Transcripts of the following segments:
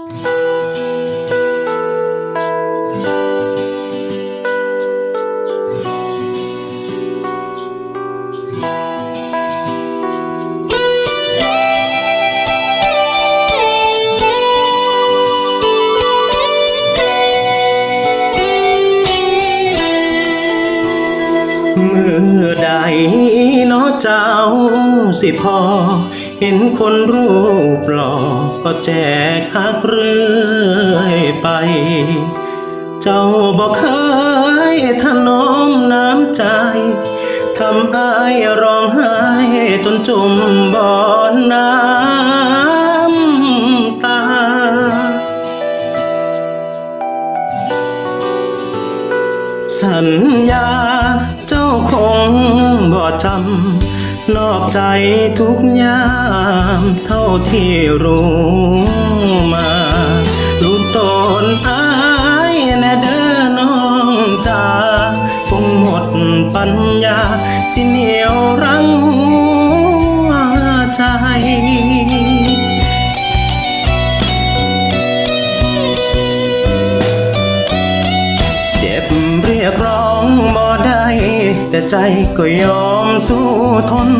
เมื่อใดเนาะเจ้าสิพอ เห็นคนรูปหล่อก็แจกหักเรื่อยไป เจ้าบอกเคยถนอมน้ำใจทำอายร้องไห้จนจมบ่อน้ำตา สัญญาเจ้าคงบ่จำ นอกใจทุกยามเท่าที่รู้มา ลูกตนอายแน่เด้อน้องจ้าคงหมดปัญญา สิเหนียวรั้งหัวใจเจ็บเรียกร้องบ่ แต่ใจก็ยอมสู้ทน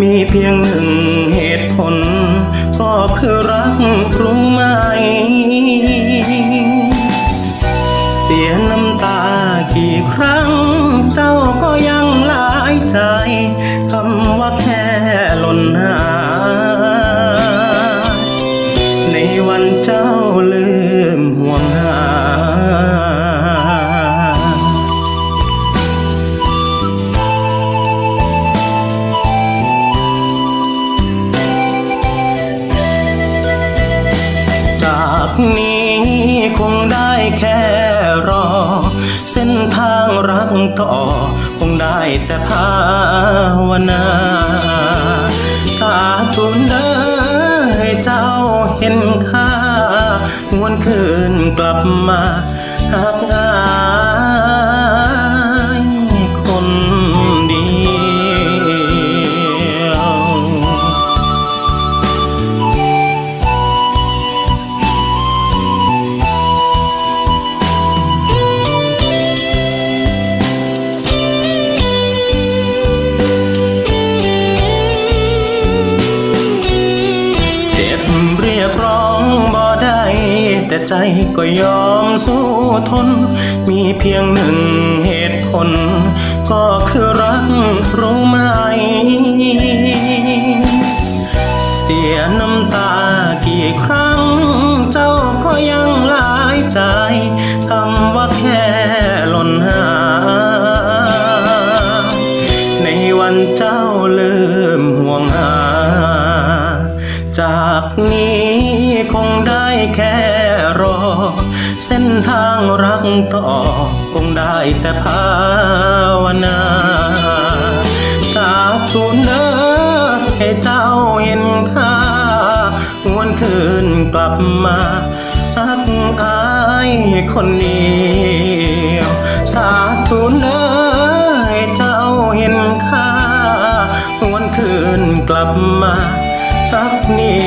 มีเพียงหนึ่งเหตุผล ก็คือรักรู้ไหม เสียน คงได้แค่รอ เส้นทางรักต่อ คงได้แต่ภาวนา สาธุเด้อให้เจ้าเห็นค่าหวนคืนกลับมา เจ็บเรียกร้องบ่ได้ แต่ใจก็ยอมสู้ทน มีเพียงหนึ่งเหตุผล ก็คือรักรู้ไหม เสียน้ำตากี่ครั้ง เจ้าก็ยังหลายใจ จากนี้คงได้แค่รอ เส้นทางรักต่อ คงได้แต่ภาวนา สาธุเนอให้เจ้าเห็นค่าหวนคืนกลับมาหักอายคนเดียวสาธุเนอให้เจ้าเห็นค่าหวนคืนกลับมา 你